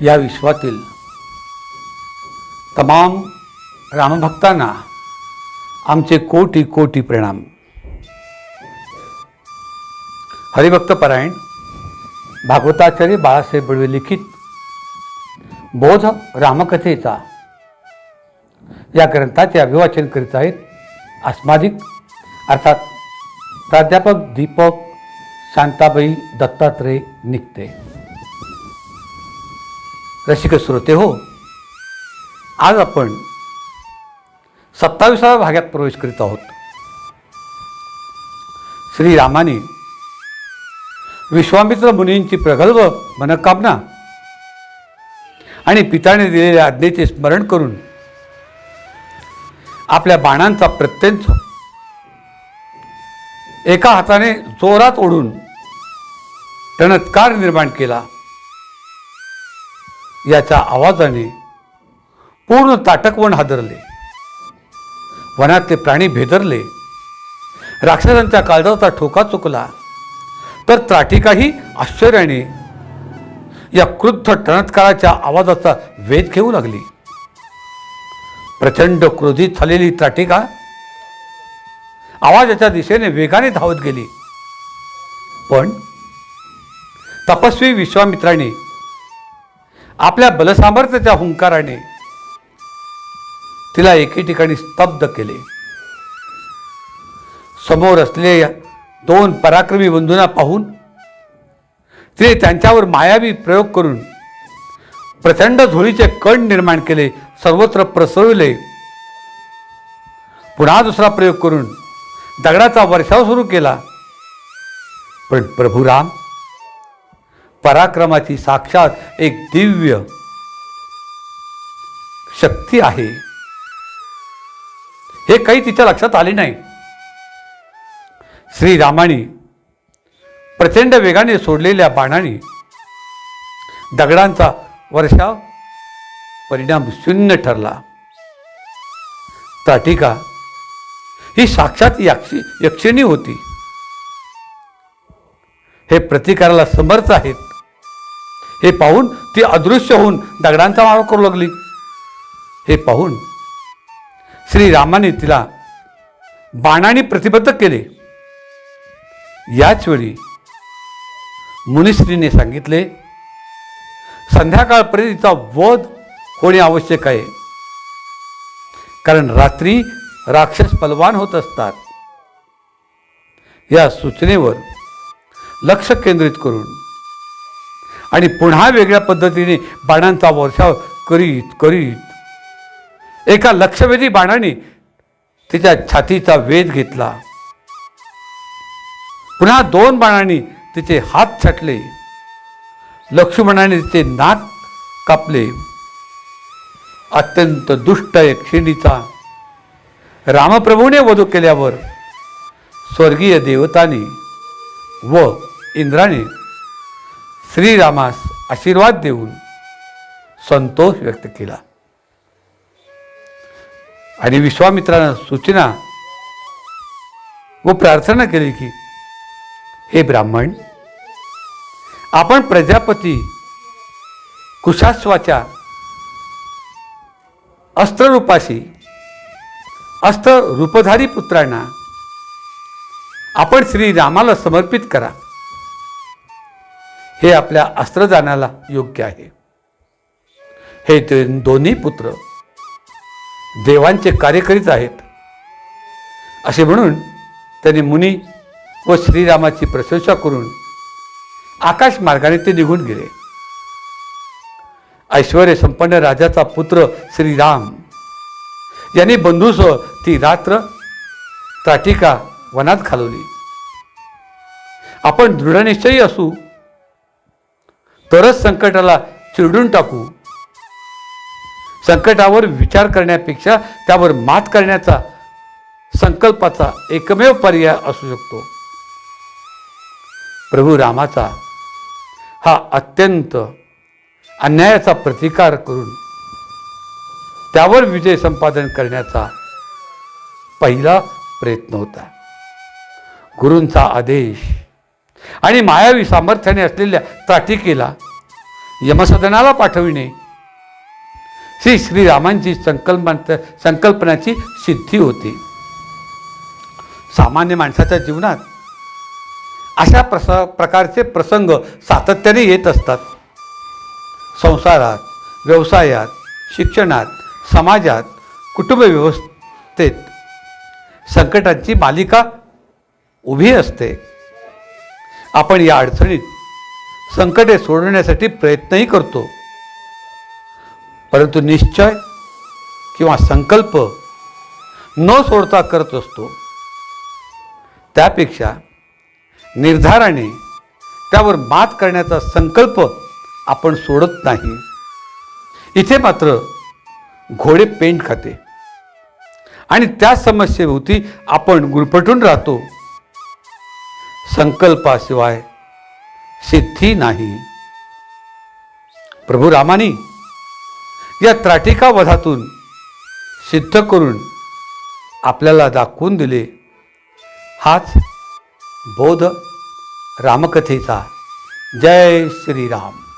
या विश्वातील तमाम रामभक्तांना आमचे कोटी कोटी प्रणाम. हरिभक्त परायण भागवताचार्य बाळासाहेब बडवे लिखित बोध रामकथेचा या ग्रंथाचे अभिवाचन करीत आहेत अस्मादिक अर्थात प्राध्यापक दीपक शांताबाई दत्तात्रय निघते रसिक श्रोते हो. आज आपण सत्ताविसाव्या भागात प्रवेश करीत आहोत. श्रीरामाने विश्वामित्र मुनींची प्रगल्भ मनकामना आणि पिताने दिलेल्या आज्ञेचे स्मरण करून आपल्या बाणांचा प्रत्यंच एका हाताने जोरात ओढून टणत्कार निर्माण केला. याच्या आवाजाने पूर्ण ताटकवण हादरले. वनातले प्राणी भेदरले. राक्षसांच्या काळजाचा ठोका चुकला. तर त्राटिकाही आश्चर्याने या क्रुद्ध टणत्काराच्या आवाजाचा वेध घेऊ लागली. प्रचंड क्रोधित झालेली त्राटिका आवाजाच्या दिशेने वेगाने धावत गेली. पण तपस्वी विश्वामित्राने आपल्या बलसामर्थ्याच्या हुंकाराने तिला एके ठिकाणी स्तब्ध केले. समोर असलेल्या दोन पराक्रमी बंधूंना पाहून तिने त्यांच्यावर मायावी प्रयोग करून प्रचंड झोळीचे कण निर्माण केले सर्वत्र प्रसरविले पुन्हा दुसरा प्रयोग करून दगडाचा वर्षाव सुरू केला. पण प्रभू राम पराक्रमाची साक्षात एक दिव्य शक्ती आहे. हे काही तिच्या लक्षात आले नाही. श्रीरामाने प्रचंड वेगाने सोडलेल्या बाणाने दगडांचा वर्षाव परिणाम शून्य ठरला. ताटिका ही साक्षात यक्षिणी होती. हे प्रतिकाराला समर्थ आहेत. हे पाहून ती अदृश्य होऊन दगडांचा मारा करू लागली. हे पाहून श्रीरामाने तिला बाणाने प्रतिबद्ध केले. याच वेळी मुनिश्रीने सांगितले संध्याकाळपर्यंत तिचा वध होणे आवश्यक आहे. कारण रात्री राक्षस पलवान होत असतात. या सूचनेवर लक्ष केंद्रित करून आणि पुन्हा वेगळ्या पद्धतीने बाणांचा वर्षाव करीत करीत. एका लक्षवेधी बाणाने तिच्या छातीचा वेध घेतला. पुन्हा दोन बाणांनी तिचे हात छाटले. लक्ष्मणाने तिचे नाक कापले. अत्यंत दुष्ट यक्षिणीचा रामप्रभूने वधू केल्यावर स्वर्गीय देवताने व इंद्राने श्रीरामास आशीर्वाद देऊन संतोष व्यक्त केला. आणि विश्वामित्रानं सूचना व प्रार्थना केली की हे ब्राह्मण आपण प्रजापती कुशाश्वाच्या अस्त्ररूपाशी अस्त्र रूपधारी पुत्रांना आपण श्रीरामाला समर्पित करा. हे आपल्या अस्त्रदानाला योग्य आहे. हे ते दोन्ही पुत्र देवांचे कार्य करीत आहेत. असे म्हणून त्यांनी मुनी व श्रीरामाची प्रशंसा करून आकाश मार्गाने ते निघून गेले. ऐश्वर संपन्न राजाचा पुत्र श्रीराम यांनी बंधूसह ती रात्र त्राटिका वनात घालवली. आपण दृढनिश्चयी असू तरच संकटाला चिरडून टाकू. संकटावर विचार करण्यापेक्षा त्यावर मात करण्याचा संकल्पाचा एकमेव पर्याय असू शकतो. प्रभू रामाचा हा अत्यंत अन्यायाचा प्रतिकार करून त्यावर विजय संपादन करण्याचा पहिला प्रयत्न होता. गुरूंचा आदेश आणि मायावी सामर्थ्याने असलेल्या त्राटिकेला यमसदनाला पाठविणे. श्री श्रीरामांची संकल्पना संकल्पनाची सिद्धी होती. सामान्य माणसाच्या जीवनात अशा प्रस प्रकारचे प्रसंग सातत्याने येत असतात. संसारात व्यवसायात शिक्षणात समाजात कुटुंब व्यवस्थेत संकटांची मालिका उभी असते. आपण या अडचणीत संकटे सोडवण्यासाठी प्रयत्नही करतो. परंतु निश्चय किंवा संकल्प न सोडता करत असतो. त्यापेक्षा निर्धाराने त्यावर मात करण्याचा संकल्प आपण सोडत नाही. इथे मात्र घोडे पेंट खाते. आणि त्या समस्येभोवती आपण गुरफटून राहतो. संकल्पाशिवाय सिद्धी नाही. प्रभू रामानी या त्राटिका वधातून सिद्ध करून आपल्याला दाखवून दिले. हाच बोध रामकथेचा. जय श्रीराम.